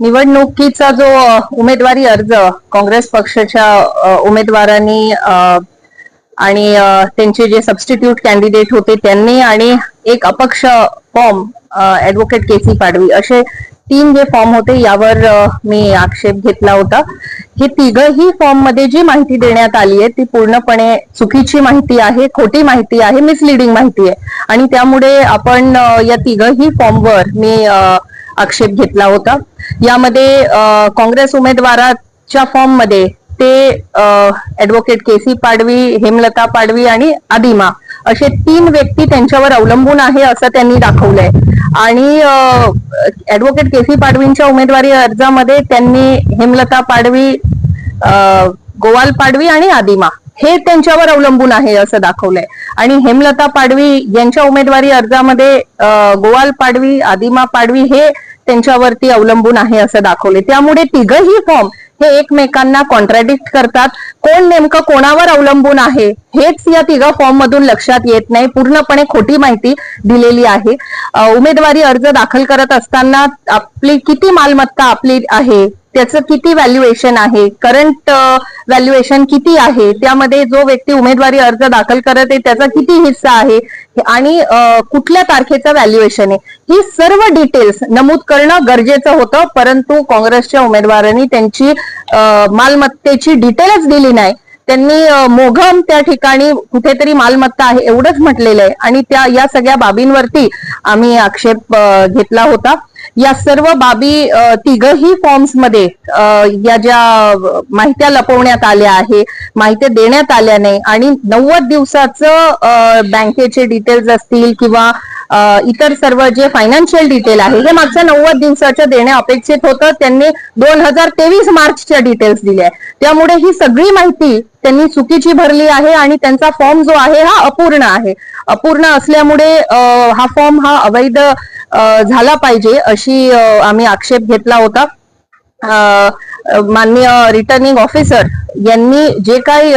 निवडणुकीचा जो उमेदवारी अर्ज काँग्रेस पक्षाच्या उमेदवारांनी आणि त्यांचे जे सबस्टिट्यूट कॅन्डिडेट होते त्यांनी आणि एक अपक्ष form advocate K C Padvi असे तीन जे फॉर्म होते यावर मी आक्षेप घेतला होता. हे तिघही फॉर्ममध्ये जी माहिती देण्यात आली आहे ती पूर्णपणे चुकीची माहिती आहे खोटी माहिती आहे मिसलिडिंग माहिती आहे. आणि त्यामुळे आपण या तिघही फॉर्मवर मी आक्षेप घेतला होता. यामध्ये काँग्रेस उमेदवाराच्या फॉर्ममध्ये ते advocate K C Padvi Hemlata Padvi आणि आदिमा असे तीन व्यक्ती त्यांच्यावर अवलंबून आहे असं त्यांनी दाखवलंय. आणि ऍडव्होकेट के सी पाडवींच्या उमेदवारी अर्जामध्ये त्यांनी हेमलता पाडवी गोवाल पाडवी आणि आदिमा हे त्यांच्यावर अवलंबून आहे असं दाखवलंय. आणि हेमलता पाडवी यांच्या उमेदवारी अर्जामध्ये गोवाल पाडवी आदिमा पाडवी हे त्यांच्यावरती अवलंबून आहे असं दाखवले त्यामुळे तिघही फॉर्म हे एकमेकांना कॉन्ट्राडिक्ट करतात. कोण नेमकं कोणावर अवलंबून आहे? हेच या तिघा फॉर्म मधून लक्षात येत नाही. पूर्णपणे खोटी माहिती दिलेली आहे. उमेदवारी अर्ज दाखल करत असताना आपली किती मालमत्ता आपली आहे? त्याचं किती व्हॅल्युएशन आहे? करंट व्हॅल्युएशन किती आहे? त्यामध्ये जो व्यक्ती उमेदवारी अर्ज दाखल करत आहे त्याचा किती हिस्सा आहे? आणि कुठल्या तारखेचं व्हॅल्युएशन आहे? ही सर्व डिटेल्स नमूद करणं गरजेचं होतं परंतु काँग्रेसच्या उमेदवारांनी त्यांची मालमत्तेची डिटेलच दिली नाही. त्यांनी मोघम त्या ठिकाणी कुठेतरी मालमत्ता आहे एवढंच म्हटलेलं आहे. आणि त्या या सगळ्या बाबींवरती आम्ही आक्षेप घेतला होता. या सर्व बाबी तिघही फॉर्म्समध्ये या ज्या माहित्या लपवण्यात आल्या आहे माहिती देण्यात आल्या नाही आणि नव्वद दिवसाचं बँकेचे डिटेल्स असतील किंवा इतर सर्व जे फायनान्शियल डिटेल आहे हे मागच्या नव्वद दिवसाच्या देणे अपेक्षित होतं. त्यांनी दोन हजार तेवीस मार्चच्या डिटेल्स दिल्या त्यामुळे ही सगळी माहिती त्यांनी चुकीची भरली आहे आणि त्यांचा फॉर्म जो आहे हा अपूर्ण आहे. अपूर्ण असल्यामुळे हा फॉर्म हा अवैध झाला पाहिजे अशी आम्ही आक्षेप घेतला होता. माननीय रिटर्निंग ऑफिसर यांनी जे काही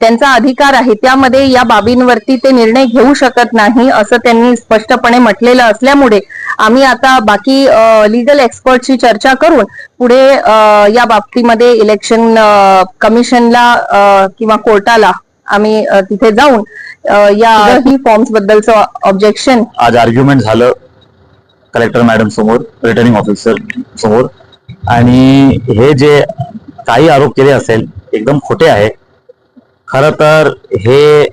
त्यांचा अधिकार आहे त्यामध्ये या बाबींवरती ते निर्णय घेऊ शकत नाही असं त्यांनी स्पष्टपणे म्हटलेलं असल्यामुळे आम्ही आता बाकी लिगल एक्सपर्टशी चर्चा करून पुढे या बाबतीमध्ये इलेक्शन कमिशनला किंवा कोर्टाला आम्ही तिथे जाऊन या ही फॉर्म्स बद्दलचं ऑब्जेक्शन आज आर्ग्युमेंट झालं. कलेक्टर मॅडम समोर रिटर्निंग ऑफिसर समोर. आणि हे जे काही आरोप केले असेल एकदम खोटे आहे. खरं तर हे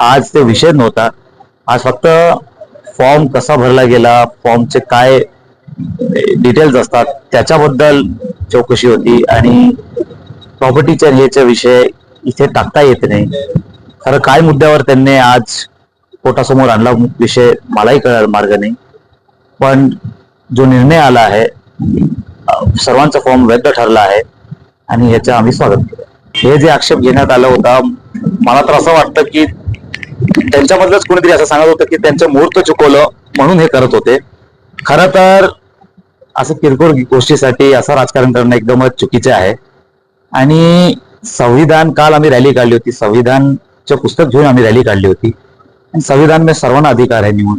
आज ते विषय नव्हता. आज फक्त फॉर्म कसा भरला गेला फॉर्मचे काय डिटेल्स असतात त्याच्याबद्दल चौकशी होती. आणि प्रॉपर्टीच्या ह्याचा विषय इथे टाकता येत नाही. खरं काय मुद्द्यावर त्यांनी आज कोर्टासमोर आणला विषय मलाही कळायला मार्ग नाही. पण जो निर्णय आला आहे सर्वांचा फॉर्म वैध ठरला आहे आणि याचं आम्ही स्वागत केलं. हे जे आक्षेप घेण्यात आला होता मला तर असं वाटतं की त्यांच्यामधलंच कोणीतरी असं सांगत होतं की त्यांचं मुहूर्त चुकवलं म्हणून हे करत होते. खरं तर असं किरकोळ गोष्टीसाठी असं राजकारण करणं एकदमच चुकीचे आहे. आणि संविधान काल आम्ही रॅली काढली होती. संविधानचं पुस्तक घेऊन आम्ही रॅली काढली होती. आणि संविधान में सर्वांना अधिकार आहे निवड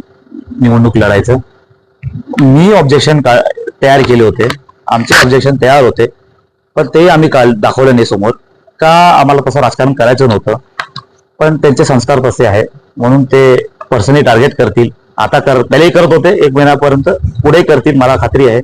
निवडणूक लढायचं. मी ऑब्जेक्शन तयार केले होते. आमचे ऑब्जेक्शन तयार होते. पण ते आम्ही काल दाखवले नाही समोर. का आम्हाला तसं राजकारण करायचं नव्हतं? पण त्यांचे संस्कार तसे आहे म्हणून ते पर्सनली टार्गेट करतील. आता कर पहिलेही करत होते. एक महिन्यापर्यंत पुढे करतील. मला खात्री आहे.